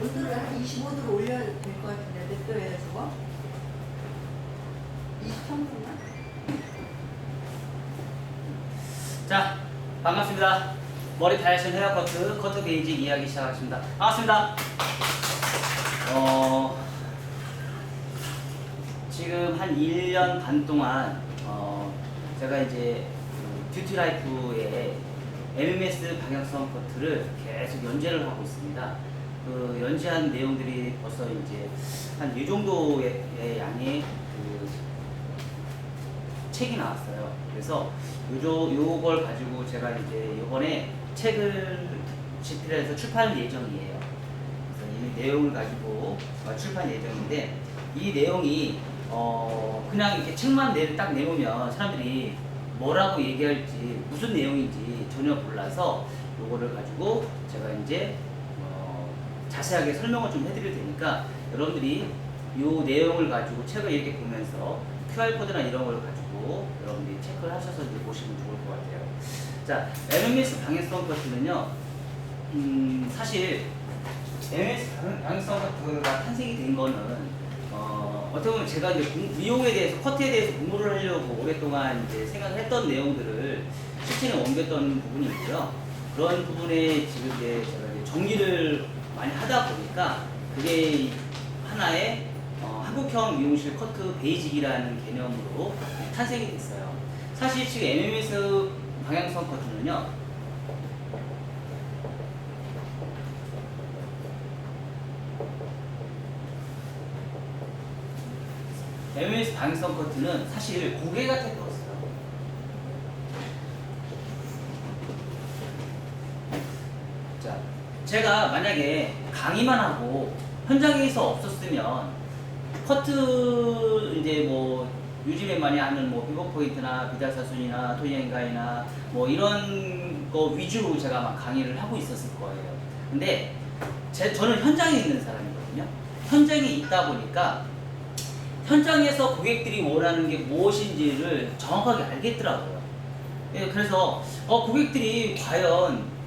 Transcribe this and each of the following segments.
온도를 한 25도로 올려야 될 것 같은데 몇 도예요 저거? 23도나? 자, 반갑습니다. 머리 다이어션 헤어 커트, 커트 베이지 이야기 시작하겠습니다. 반갑습니다. 어, 지금 한 1년 반 동안, 어, 제가 이제 그 뷰티 라이프의 MMS 방향성 커트를 계속 연재를 하고 있습니다. 그 연재한 내용들이 벌써 이제 한 이 정도의 양의 그 책이 나왔어요. 그래서 요조 요걸 가지고 제가 이제 요번에 책을 집필해서 출판 예정이에요. 그래서 이 내용을 가지고 어, 출판 예정인데 이 내용이 어 그냥 이렇게 책만 내, 딱 내놓으면 사람들이 뭐라고 얘기할지 무슨 내용인지 전혀 몰라서 요거를 가지고 제가 이제 어, 자세하게 설명을 좀 해드릴 테니까 여러분들이 요 내용을 가지고 책을 이렇게 보면서 QR 코드나 이런 걸 가지고 여러분들이 체크를 하셔서 이제 보시면 좋을 것 같아요. 자, MMS 방해성 커트는요, 음, 사실 MMS 방- 방해성 커트가 탄생이 된 거는 어, 어떻게 보면 제가 이제 공- 미용에 대해서 커트에 대해서 공부를 하려고 오랫동안 이제 생각을 했던 내용들을 실천에 옮겼던 부분이 있고요. 그런 부분에 지금 이제 제가 이제 정리를 많이 하다 보니까 그게 하나의 어, 한국형 미용실 커트 베이직이라는 개념으로 탄생이 됐어요. 사실 지금 MMS 방향성 커트는요. MMS 방향성 커트는 사실 고개가 태웠어요. 자, 제가 만약에 강의만 하고 현장에서 없었으면 커트 이제 뭐 요즘에 많이 하는 뭐 비버 포인트나 비달사순이나 토니엔가이나 뭐 이런 거 위주로 제가 막 강의를 하고 있었을 거예요. 근데 제, 저는 현장에 있는 사람이거든요. 현장에 있다 보니까 현장에서 고객들이 원하는 게 무엇인지를 정확하게 알겠더라고요. 예, 그래서 어, 고객들이 과연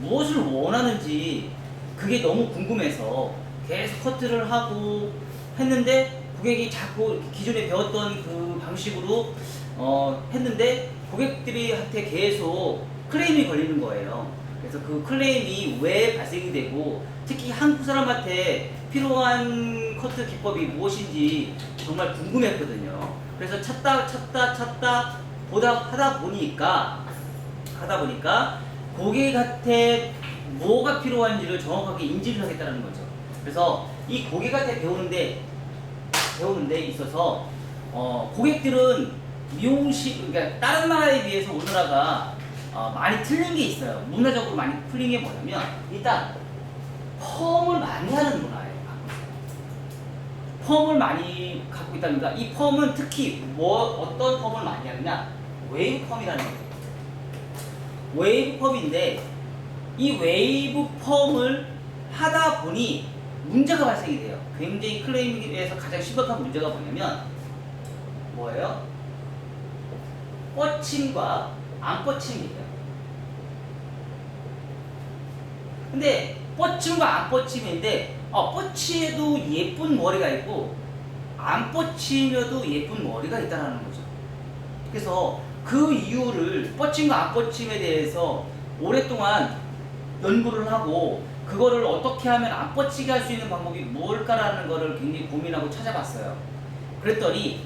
무엇을 원하는지 그게 너무 궁금해서 계속 커트를 하고 했는데 고객이 자꾸 기존에 배웠던 그 방식으로 어, 했는데 고객들이 한테 계속 클레임이 걸리는 거예요. 그래서 그 클레임이 왜 발생이 되고 특히 한국 사람한테 필요한 커트 기법이 무엇인지 정말 궁금했거든요. 그래서 찾다 찾다 찾다 보다 하다 보니까 하다 보니까 고객한테 뭐가 필요한지를 정확하게 인지를 하겠다는 거죠. 그래서 이 고객한테 배우는데 배우는 데 있어서 어, 고객들은 미용실 그러니까 다른 나라에 비해서 우리나라가 어, 많이 틀린 게 있어요. 문화적으로 많이 틀린 게 뭐냐면 일단 펌을 많이 하는 문화예요. 펌을 많이 갖고 있다니까 이 펌은 특히 뭐 어떤 펌을 많이 하느냐 웨이브 펌이라는 거예요. 웨이브 펌인데 이 웨이브 펌을 하다 보니 문제가 발생이 돼요. 굉장히 클레임에서 가장 심각한 문제가 뭐냐면 뭐예요? 뻗침과 안 뻗침이에요. 근데 뻗침과 안 뻗침인데 어, 뻗치에도 예쁜 머리가 있고 안 뻗치며도 예쁜 머리가 있다는 거죠. 그래서 그 이유를 뻗침과 안 뻗침에 대해서 오랫동안 연구를 하고 그거를 어떻게 하면 안 뻗치게 할 수 있는 방법이 뭘까라는 거를 굉장히 고민하고 찾아봤어요. 그랬더니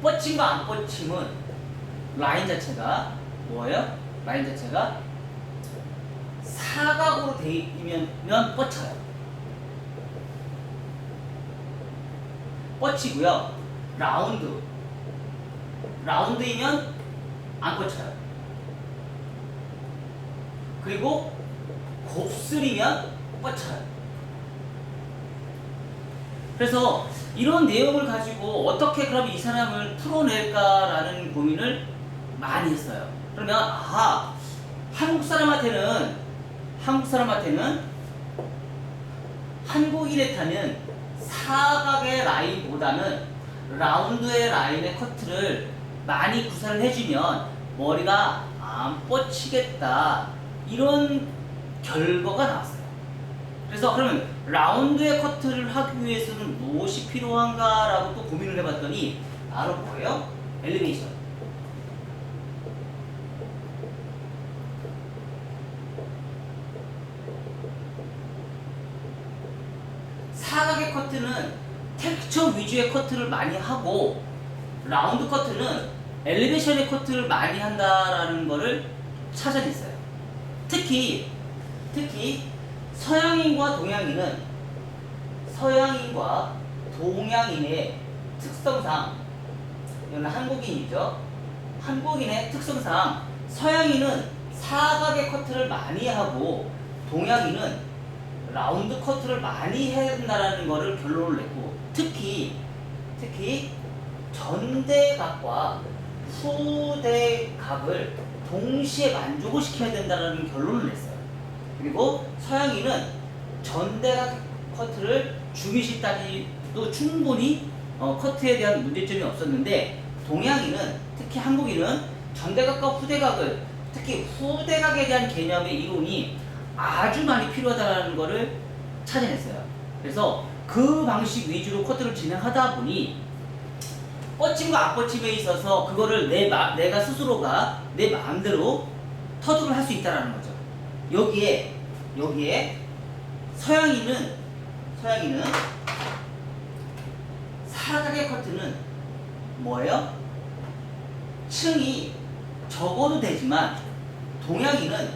뻗침과 안 뻗침은 라인 자체가 뭐예요? 라인 자체가 사각으로 돼 있으면 면 뻗쳐요. 뻗치고요. 라운드. 라운드이면 안 뻗쳐요. 그리고 곱슬이면 뻗쳐요. 그래서 이런 내용을 가지고 어떻게 그럼 이 사람을 풀어낼까라는 고민을 많이 했어요. 그러면 아 한국 사람한테는 한국 사람한테는 한국인한테는 사각의 라인보다는 라운드의 라인의 커트를 많이 구사를 해주면 머리가 안 뻗치겠다 이런 결과가 나왔어요. 그래서 그러면 라운드의 커트를 하기 위해서는 무엇이 필요한가라고 또 고민을 해봤더니 바로 뭐예요? 엘리베이션. 사각의 커트는 텍스처 위주의 커트를 많이 하고 라운드 커트는 엘리베이션의 커트를 많이 한다라는 거를 찾아냈어요. 특히 특히 서양인과 동양인은 서양인과 동양인의 특성상 이건 한국인이죠. 한국인의 특성상 서양인은 사각의 커트를 많이 하고 동양인은 라운드 커트를 많이 해야 된다라는 거를 결론을 냈고 특히 특히 전대각과 후대각을 동시에 만족을 시켜야 된다는 결론을 냈어요. 그리고 서양인은 전대각 커트를 중요시다기도 충분히 어, 커트에 대한 문제점이 없었는데 동양인은 특히 한국인은 전대각과 후대각을 특히 후대각에 대한 개념의 이론이 아주 많이 필요하다는 것을 찾아냈어요. 그래서 그 방식 위주로 커트를 진행하다 보니 뻗침과 앞뻗침에 있어서 그거를 내 마, 내가 스스로가 내 마음대로 터득을 할 수 있다라는 거죠. 여기에 여기에 서양인은 서양인은 사각의 커트는 뭐예요? 층이 적어도 되지만 동양인은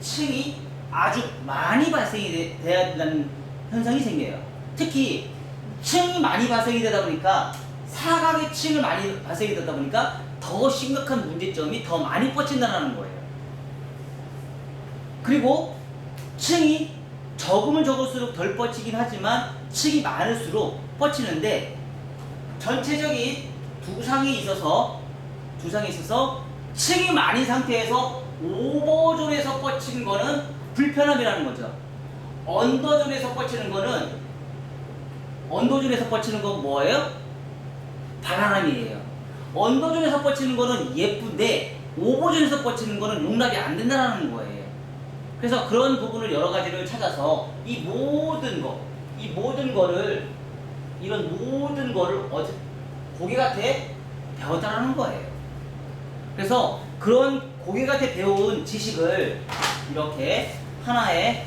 층이 아주 많이 발생이 돼, 돼야 된다는 현상이 생겨요. 특히 층이 많이 발생이 되다 보니까 사각의 층을 많이 발생이 되다 보니까 더 심각한 문제점이 더 많이 뻗친다는 거예요. 그리고 층이 적으면 적을수록 덜 뻗치긴 하지만 층이 많을수록 뻗치는데 전체적인 두상에 있어서 두상에 있어서 층이 많은 상태에서 오버존에서 뻗치는 거는 불편함이라는 거죠. 언더존에서 뻗치는 거는 언더존에서 뻗치는 건 뭐예요? 바라람이에요. 언더존에서 뻗치는 거는 예쁜데 오버존에서 뻗치는 거는 용납이 안 된다는 거예요. 그래서 그런 부분을 여러 가지를 찾아서 이 모든 거, 이 모든 거를 이런 모든 거를 어제 고객한테 배웠다라는 거예요. 그래서 그런 고객한테 배운 지식을 이렇게 하나의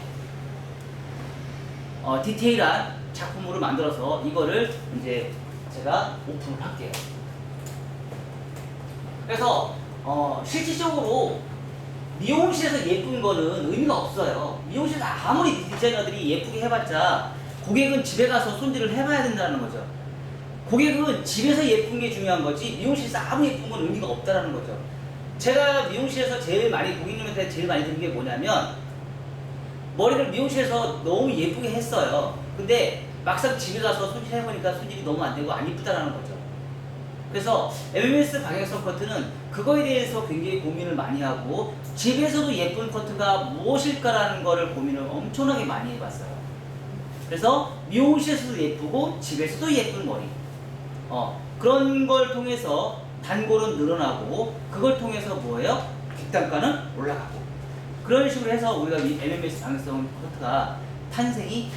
어, 디테일한 작품으로 만들어서 이거를 이제 제가 오픈을 할게요. 그래서 어, 실질적으로 미용실에서 예쁜 거는 의미가 없어요. 미용실에서 아무리 디자이너들이 예쁘게 해봤자 고객은 집에 가서 손질을 해봐야 된다는 거죠. 고객은 집에서 예쁜 게 중요한 거지 미용실에서 아무 예쁜 건 의미가 없다라는 거죠. 제가 미용실에서 제일 많이 고객님한테 제일 많이 듣는 게 뭐냐면 머리를 미용실에서 너무 예쁘게 했어요. 근데 막상 집에 가서 손질해보니까 손질이 너무 안 되고 안 이쁘다라는 거죠. 그래서 MMS 방향성 커트는 그거에 대해서 굉장히 고민을 많이 하고 집에서도 예쁜 커트가 무엇일까라는 거를 고민을 엄청나게 많이 해봤어요. 그래서 미용실에서도 예쁘고 집에서도 예쁜 머리. 어, 그런 걸 통해서 단골은 늘어나고 그걸 통해서 뭐예요? 객단가는 올라가고 그런 식으로 해서 우리가 이 MMS 방향성 커트가 탄생이